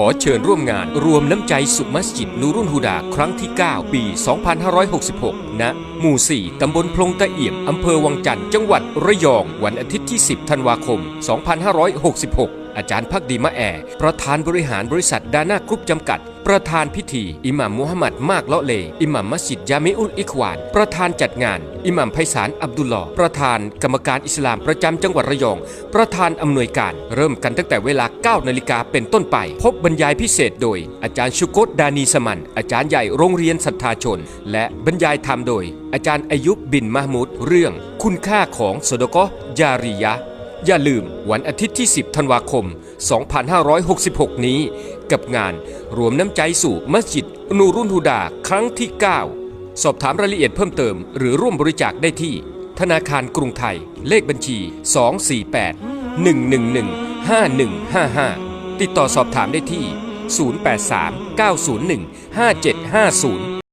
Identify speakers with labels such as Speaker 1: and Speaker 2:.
Speaker 1: ขอเชิญร่วมงานรวมน้ำใจสุมัสยิดนูรุนฮูดาครั้งที่ 9 ปี 2566 ณ หมู่ 4 ตำบลพลงตะเอี่ยม อำเภอวังจันทร์จังหวัดระยอง วันอาทิตย์ที่ 10 ธันวาคม 2566 อาจารย์พักดีมะแอ ประธานบริหารบริษัทดาน่ากรุ๊ปจำกัด ประธานพิธี อิหม่ามมุฮัมมัดมากเลาะเล อิหม่ามมัสยิดยามิอุลอิควาน ประธานจัดงาน อิหม่ามไพศาลอับดุลลอฮ์ประธานกรรมการอิสลามประจำจังหวัดระยอง ประธานอำนวยการ เริ่มกันตั้งแต่เวลา 9 นาฬิกาเป็นต้นไป พบบรรยายพิเศษโดย อาจารย์ชุโกตดานีสมันอาจารย์ใหญ่โรงเรียนศรัทธาชน และบรรยายธรรมโดย อาจารย์อายุบบินมาฮ์มูดเรื่อง คุณค่าของสดกอจาริยะ อย่าลืมวันอาทิตย์ที่ 10 ธันวาคม 2566 นี้ กับงานรวมน้ำใจสู่มัสยิดนูรุนฮูดาครั้งที่ 9 สอบถามรายละเอียดเพิ่มเติม หรือร่วมบริจาคได้ที่ ธนาคารกรุงไทย เลขบัญชี 248 111 5155 ติดต่อสอบถามได้ที่ 083 901 5750